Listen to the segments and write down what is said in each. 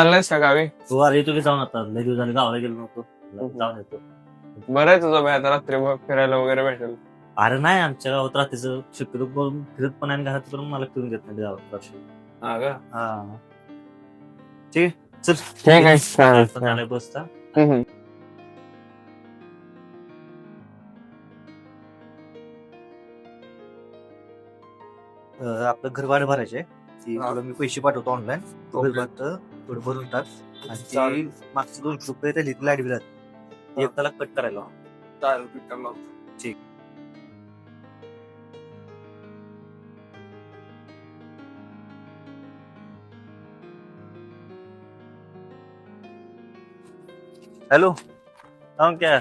चाललायस का गावी तू अरे येतो की जाऊन आता लय दिवसांनी गावाला गेलो नव्हतो. जाऊन येतो. बरं आहे तुझं बाई आता रात्री फिरायला वगैरे भेटेल. अरे नाही आमच्या गावात रात्रीचं शक्यतो करून फिरत पण आणि घरात पण मला फिरून देत नाही गावात रात्री. हा का? हा. ठीक आहे चल. ठीक आहे चालेल पण झालंय बसचा. हम्म. अं, आपलं घर भाडं भरायचे ती हा. तुला मी पैसे पाठवतो ऑनलाईन Okay. थोडं भरून टाक आणि चालेल. मागचे दोनशे रुपये राहिली लाइट बिलात. एक त्याला कट करायला चालेल ठीक. हॅलो हा क्या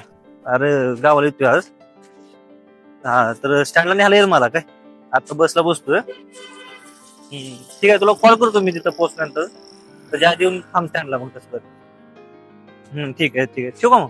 अरे गावाला येतोय आज हा तर स्टँडला न्यायला येईल मला काय आता बसला बसतोय ठीक आहे तुला कॉल करतो मी तिथं पोहोचल्यानंतर ज्या आधी येऊन थांब स्टँडला मग तसं कर. ठीक आहे ठीक आहे. ठेवू का मग?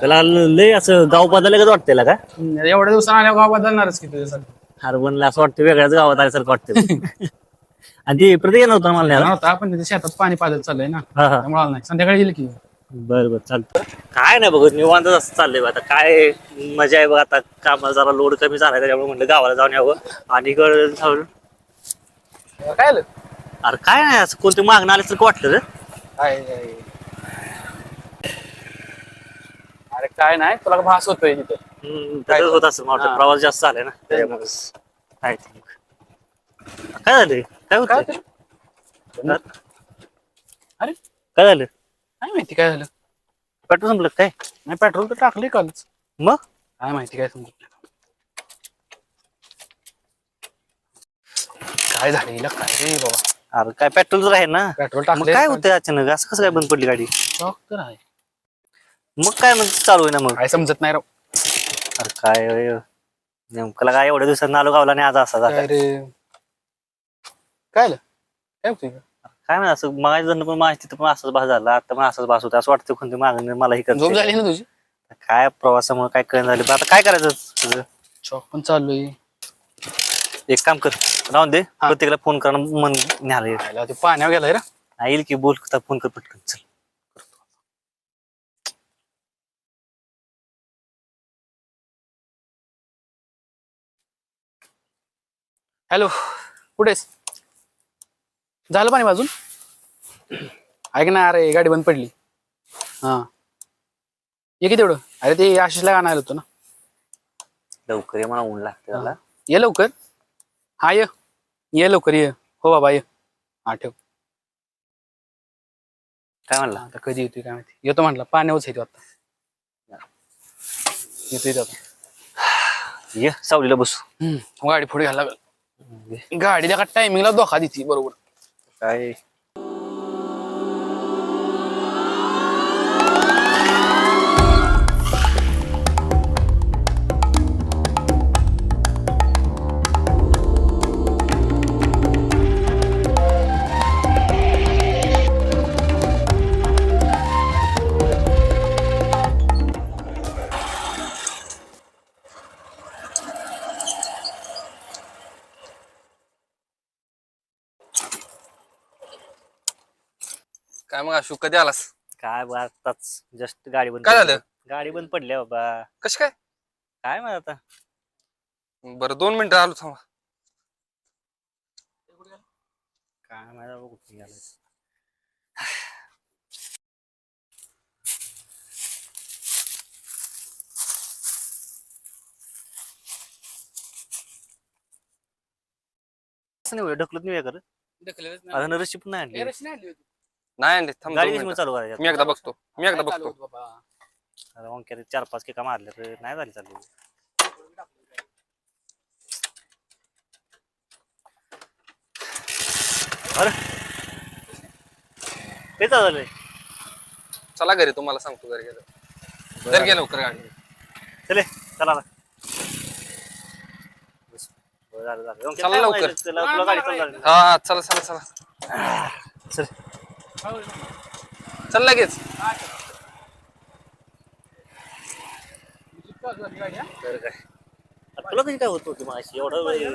त्याला लय असं गाव बदललं का वाटतं का? एवढ्या दिवसांनी आल्या गाव बदलणारच की तुझ्यासाठी अरे बनलं असं वाटतं वेगळ्याच गावात आल्यासारखं वाटतं आणि ती प्रति येणार होता मला न्यायला. नव्हता आपण तिथे शेतात पाणी पाजत चाललंय ना. हा हा. त्यामुळे आला नाही. संध्याकाळी येईल की. बर बर चालतं काय नाही बघत निवांत असं चाललंय बघ. आता काय मजा आहे बघ आता कामाला जरा लोड कमी झालाय त्याच्यामुळे म्हणलं गावाला जाऊन यावं. आणि इकडं जाऊन काय आलं? अरे काय नाही असं कोणते मागणं आल्यासारखं वाटलं रे. काय काय. अरे काय नाही तुला भास होतोय तिथे. हम्म, तसंच होत असं मला वाटतं. हा. प्रवास जास्त झालाय ना त्याच्यामुळे काय झालं? काय काय होत? अरे. काय झालं? काय माहिती काय झालं. पेट्रोल संपलं काय? नाही पेट्रोल तर टाकले कालच. मग? काय माहिती काय समजत नाही. काय झालं हिला? काय रे बाबा? अरे काय पेट्रोल तर आहे ना. पेट्रोल मग टाकले काय होतंय अचानक? असं कसं काय बंद पडली गाडी? शॉक तर आहे. मग काय मग चालू आहे ना मग? काय समजत नाही राव. अरे काय होय. नेमकं काय एवढ्या दिवसांनी आलो गावला आणि आज असा झाला. काय काय होतंय का? काय नाही असं माझ्या जण पण माझ्या तिथं पण असंच भास झाला. आता पण असंच भास होता असं वाटतं कोणती मागणी मला ही झोप करते झाली ना तुझी? काय प्रवासामुळे काय कळण झाली. पण आता काय करायचं तुझं? पण चालू आहे. एक काम कर राहून दे. प्रत्येकाला फोन करा मन न्यायला ये. खायला ते पाण्यावर गेलाय रे. येईल की बोल फोन कर पटकन. चल. हॅलो कुठेस? झालं पाणी बाजून? ऐक ना अरे गाडी बंद पडली. हा. ये किती तेवढं. अरे ते आशिषला आणायला होतो ना. लवकर ये मला ऊन लागते त्याला ये लवकर. हा ये. ये लवकर ये. हो बाबा ये. हा ठेव. काय म्हणला? आता कधी येतोय काय माहिती. येतो म्हटलं पाण्यावरच येतो आता. येतो येतो आता. ये सावलीला बसू. हम्म, गाडी पुढे घ्यायला लागल. गाडीला का टायमिंगला धोका देते बरोबर. काय? मग अशोक कधी आलास? काय बा आताच जस्ट गाडी बंद काय पडली. झालं? गाडी बंद पडली आहे बाबा. कश काय? काय माहीत आता. बरं दोन मिनिटं आलो थांबा. काय माहीत बाबा कुठे गेलाय. असं नाही होईल, ढकलत नाही कर अगं नरशी पण नाही आणली. नाही आणले थांब गाडी दोन कशी मिनिटं. चालू करायची मी एकदा बघतो मी एकदा बघतो आता चार पाच केका मारले तर नाही झाली चालू अरे ते झालंय चला घरी तुम्हाला सांगतो घरी गेलो जर गेलो लवकर गाडी चले चला आता. बस. बरं, झालं, झालं. मग चला काय लवकर. माहिती, तुला तुला गाडी चालू झाली. हा चला चला चला चल. चल लगेच. तर काय आता तुला कधी काय होत होती माझी एवढा वेळ.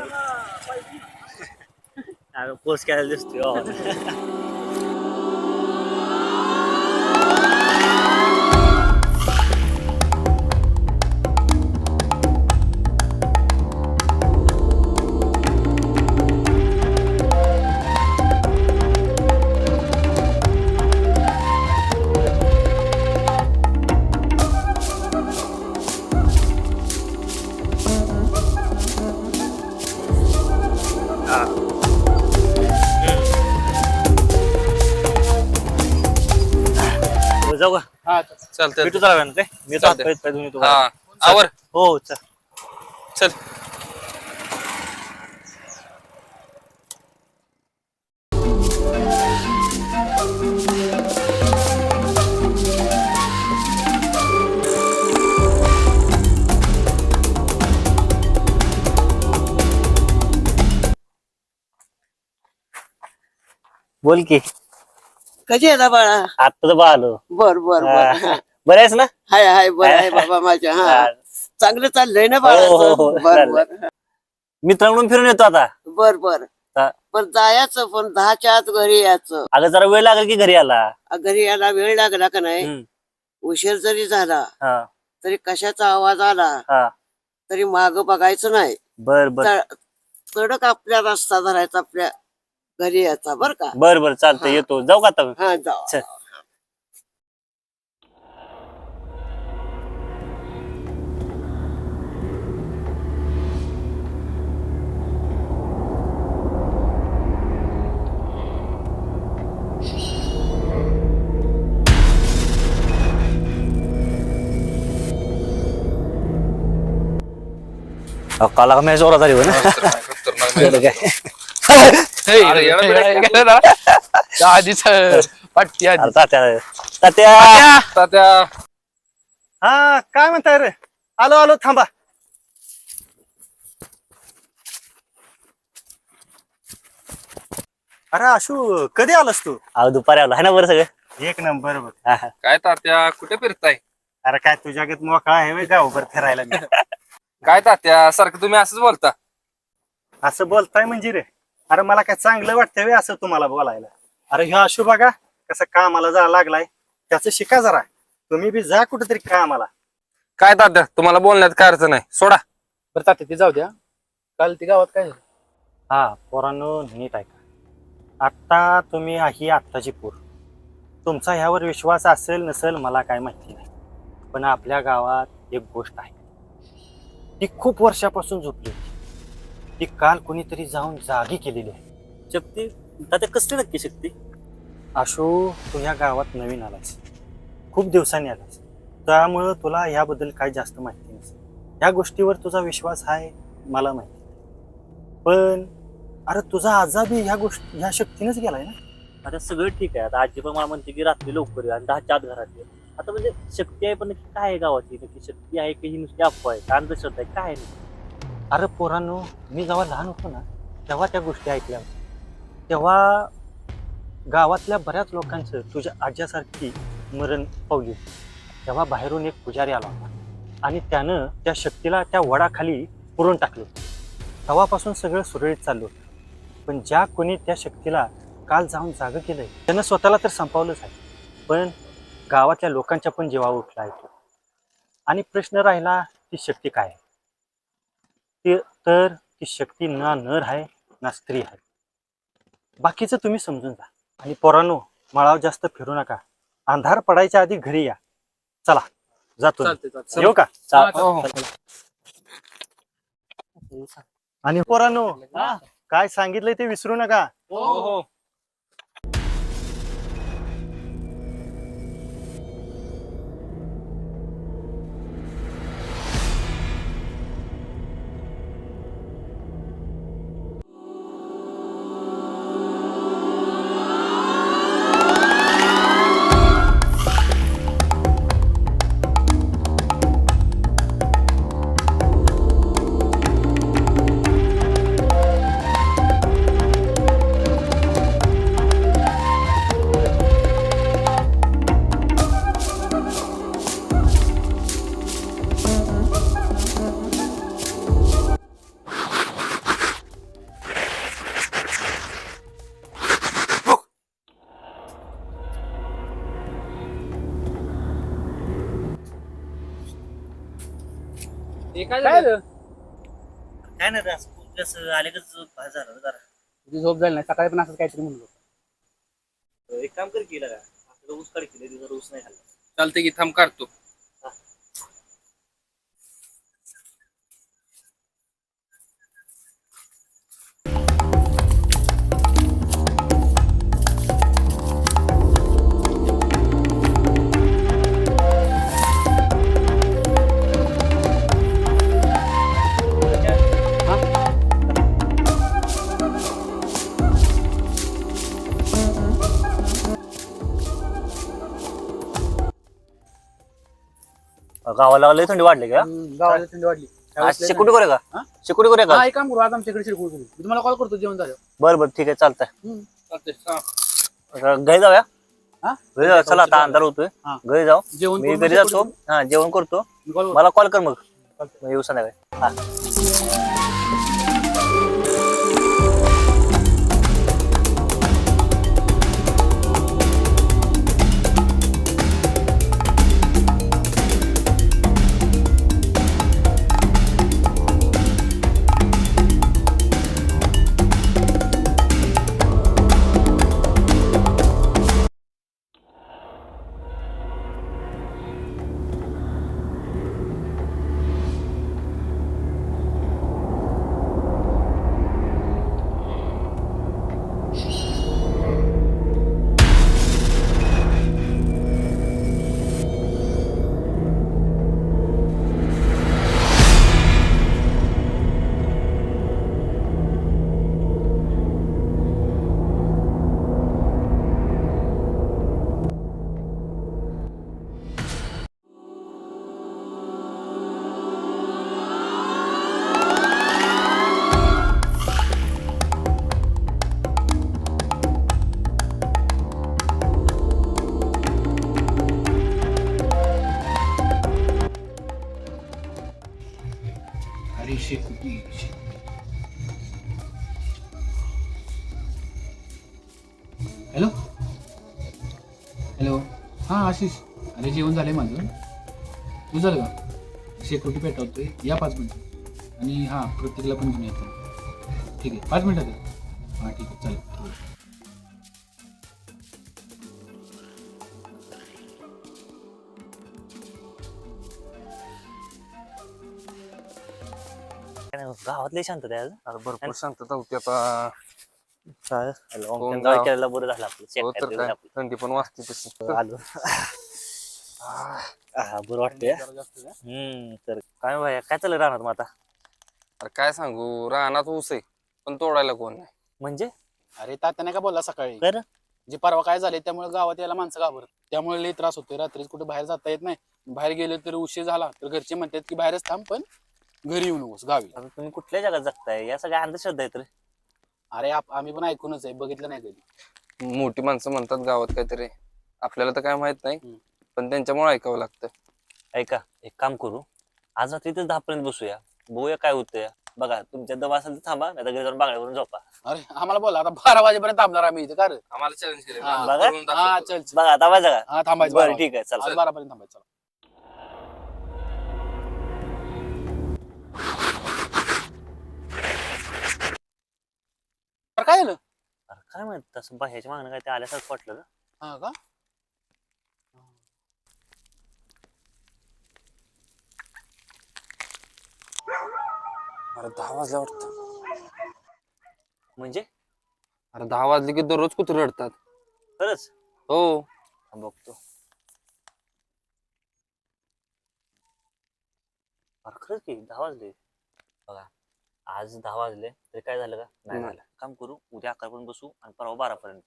पोस्ट करायला दिसतोय चालतंय. भेटू चला काय मी तो चालतंय. हात पाय धुवून येतो हा. घरात. आवर. हो चल. चल. बोल की. कशी आहे ना बाळा? आता तर बा आलो. बर बर बर. बरं आहेस ना? हाय हाय बर आहे बाबा माझ्या हा. हा. चांगलं चाललंय ना हो, हो, हो, बाळा बर चाललंय. बर. मित्रांकडून फिरून येतो आता. बर बर. हा. पण जायचं पण दहाच्या आत घरी यायचं. अगं जरा वेळ लागेल की घरी आला आ, घरी यायला वेळ लागला का नाही? हम्म. उशीर जरी झाला हा. तरी कशाचा आवाज आला हा. तरी माग बघायचं नाही. बर बर. त- तडक आपल्या रस्ता धरायचा आपल्या घरी यायचा बर का? बर बर चालतंय येतो. जाऊ का आता? हा जाऊ. चल. काला का मॅच जोरात झाली होय ना? आधीच पाठी आधी. अरे तात्या. तात्या! तात्या! हा काय म्हणताय रे? आलो आलो थांबा. अरे आशू कधी आलास तू? अहो दुपारी आलो. आहे ना बरं सगळं? एक नंबर बघ. हा, हा. काय तात्या कुठे फिरताय? अरे काय तुझ्या गत मोकळा आहे गावभर फिरायला मी? काय तात्या सारखं तुम्ही असंच बोलता? असं बोलताय म्हणजे रे. अरे मला काय चांगलं वाटतंय व्हय असं तुम्हाला बोलायला. अरे ह्या आशू बघा कसं कामाला जा लागलाय. त्याचं शिका जरा. तुम्ही बी जा कुठेतरी कामाला. काय तात्या तुम्हाला बोलण्यात काय अर्थ नाही सोडा. बरं तात्या ते जाऊ द्या. काल ती गावात काय झालं? हा पोरांनो नीट ऐका. आता तुम्ही ही आत्ताची पोर. तुमचा ह्यावर विश्वास असेल नसेल मला काय माहिती नाही. पण आपल्या गावात एक गोष्ट आहे. ती खूप वर्षापासून झोपली होती. ती काल कोणीतरी जाऊन जागी केलेली आहे. शक्ती? तात्या कसली नक्की शक्ती? आशू तू ह्या गावात नवीन आलास खूप दिवसांनी आलास त्यामुळं तुला ह्याबद्दल काही जास्त माहिती नसेल. ह्या गोष्टीवर तुझा विश्वास आहे मला माहिती. पण अरे तुझा आजाबी ह्या गोष्टी ह्या शक्तीनेच गेलाय ना? आता सगळं ठीक आहे. आता आजी पण मला म्हणते की रात्री लवकर ये आणि दहाच्या आत घरात ये. आता म्हणजे शक्ती आहे पण नक्की काय आहे गावाची? नक्की शक्ती आहे की ही नुसती अफवा आहे? का अंधश्रद्धा आहे? काय आहे नक्की? अरे पोरांनो मी जेव्हा लहान होतो ना तेव्हा त्या गोष्टी ऐकल्या होत्या. तेव्हा गावातल्या बऱ्याच लोकांचं तुझ्या आज्यासारखी मरण पावली. होती. तेव्हा बाहेरून एक पुजारी आला होता. आणि त्यानं त्या शक्तीला त्या वडाखाली पुरून टाकलं. होतं तेव्हापासून सगळं सुरळीत चाललं होतं. पण ज्या कोणी त्या शक्तीला काल जाऊन जागं केलंय त्यानं स्वतःला तर संपवलंच आहे पण गावातल्या लोकांच्या पण जीवा उठला आहे. आणि प्रश्न राहिला ती शक्ती काय आहे? ते तर ती शक्ती ना नर आहे ना स्त्री आहे. बाकीचं तुम्ही समजून जा. आणि पोरांनो मळाव जास्त फिरू नका. अंधार पडायच्या आधी घरी या. चला जातो येऊ का. आणि पोरांनो काय सांगितलंय ते विसरू नका. हो हो. काय काय झालं? काय नाही रे, असं कसं आले झालं जरा. तुझी झोप झाली नाही. सकाळी पण असं काहीतरी म्हणलो एक काम कर केलं का आपलं ऊस काढ केलं जरा ऊस नाही खाल्ला. चालते की थांब काढतो. गावाला लय थंडी वाढली का? गावाला थंडी वाढली. आज शिकुटी करे हा? का? शिकुटी करे हा का? एक काम करू आज आमच्याकडे शिरकूळ करू. मी तुम्हाला कॉल करतो जेवण झालं बरं बरं ठीक आहे चालतंय. चालते हा. आता घरी जाऊया? हा? घरी जाऊ चला आता अंधार होतोय. हा. घरी जाऊ. जेवण मी करून घरी जातो. हा जेवण करतो. मी call करतो. मला कॉल कर मग. मग येऊ संध्याकाळी. हा. हॅलो? हॅलो? हां आशिष. अरे जेवण झालं आहे माझं. तू झालं का? शेकोटी आहे या पाच मिनटं. आणि हां प्रत्येकाला पण घेऊन येतो. ठीक आहे. पाच मिनटात हां ठीक आहे. चालेल. गावातले शांतता आहे आज भरपूर शांतता होती आता. काय हो, गाव गाव. केलेला बरं झालं आपलं. हो शेत तर काय? थंडी पण वाजते तशी. आलो. हा. बरं वाटतंय. हम्म तर काय भाया काय चाललं राहणार मग आता? अरे काय सांगू रानात ऊस आहे पण तोडायला कोण नाही. म्हणजे? अरे तात्या नाही का बोलला सकाळी? जे परवा काय झाले त्यामुळे गावात यायला माणसं घाबरत त्यामुळे लई त्रास होतोय. रात्रीच कुठे बाहेर जाता येत नाही. बाहेर गेले तर उशीर झाला. तर घरचे म्हणतात की बाहेरच थांब पण घरी येऊ नकोस गावी. आता तुम्ही कुठल्या जगात जगताय? या सगळ्या अंधश्रद्धा आहेत रे. अरे आप- आम्ही पण ऐकूनच आहे बघितलं नाही कधी. मोठी माणसं म्हणतात गावात काहीतरी. आपल्याला तर काय माहीत नाही. पण त्यांच्यामुळे ऐकावं लागतं. ऐका एक काम करू. आज रात्री इथेच दहा पर्यंत बसूया. बघूया काय होतंय. बघा तुमच्या दम असेल तर थांबा नाही तर घरी जाऊन बागड्यावरून झोपा. अरे आम्हाला बोला आता बारा वाजेपर्यंत थांबणार आम्ही इथे का रे? आम्हाला चॅलेंज केलं हा, बघा. हा चल चल. बघा आता का हा थांबायचं बरं बारा. ठीक आहे चला आज बारापर्यंत थांबायचं चला. अरे काय झालं? अरे काय माहीत तसं बाह्याच्या मागणं काय ते आल्यासारखं वाटलं. हा का? अरे दहा वाजल्या वाटतं म्हणजे? अरे दहा वाजले की दररोज कुत्रे रडतात. खरंच? हो. हा, बघतो. अरे खरंच की दहा वाजले. बघा. आज दहा वाजले तरी काय झालं का? नाही. झालं. काम करू उद्या अकरापर्यंत बसू आणि परवा बारापर्यंत.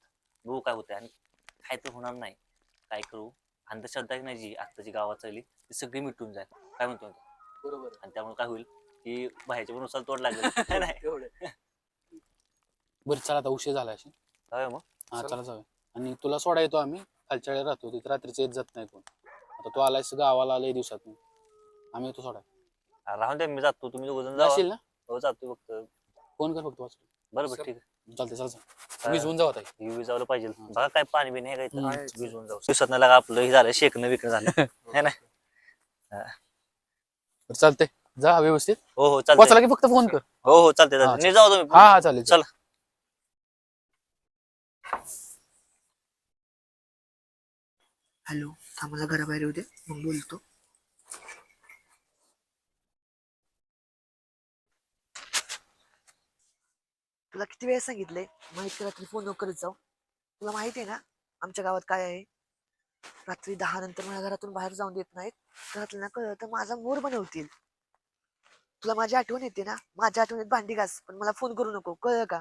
बघू काय होतंय आणि काय तर होणार नाही. काय करू? अंधश्रद्धा नाही जी आत्ताची गावात चालली ती सगळी मिटून जाईल. काय म्हणतो म्हणतो? बरोबर. आणि त्यामुळे काय होईल? की बाहेरच्या पण नुसार तोड लागेल. नाही. बरं चला आता उशीर झाला अशी. काय मग. हा चला. चला जाऊया. आणि तुला सोडा येतो आम्ही. खालच्या वेळेला राहतो. तिथे रात्रीच येत जात नाही कोण. आता तू आलायस गावाला लय दिवसात आम्ही येतो सोडा. राहून द्या मी जातो. तुम्ही दोघं जण जाशील ना? हो जातो फक्त फोन कर फक्त वाचतो बरं बरं ठीक आहे. चालते चल चल भिजवून जाऊ आता हे. ही विजावलं पाहिजे. हा. बघा काय पाणी आहे हम्म. काय भिजवून जाऊ. दिवसात लागा आपलं हे झालं शेकणं विकणं झालं? है ना? बरं, चालतंय. जा व्यवस्थित. हो हो वाचला चालतंय की फक्त फोन कर? हो हो चालतंय हा, चालतंय. जाऊ तुम्ही. हा हा चालेल चला. हॅलो थांबाला घराबाहेर येऊ दे. मग बोलतो. तुला किती वेळ सांगितलंय माहिती रात्री फोन करत जाऊ. तुला माहिती आहे ना आमच्या गावात काय आहे? रात्री दहा नंतर मला घरातून बाहेर जाऊन देत नाहीत. घरातल्यांना कळलं तर माझा मोर बनवतील. तुला माझी आठवण येते ना? माझ्या आठवणीत भांडी घास पण मला फोन करू नको. कळलं का?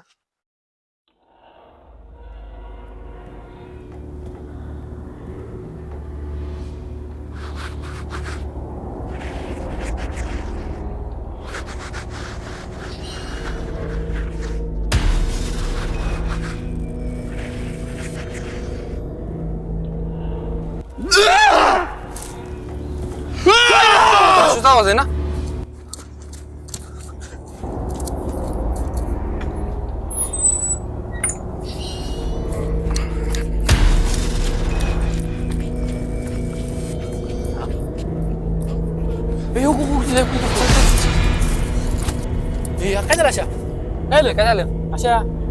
असाच आवाज आहे ना ए, हो, हो, हो, चल, चल, चल, चल,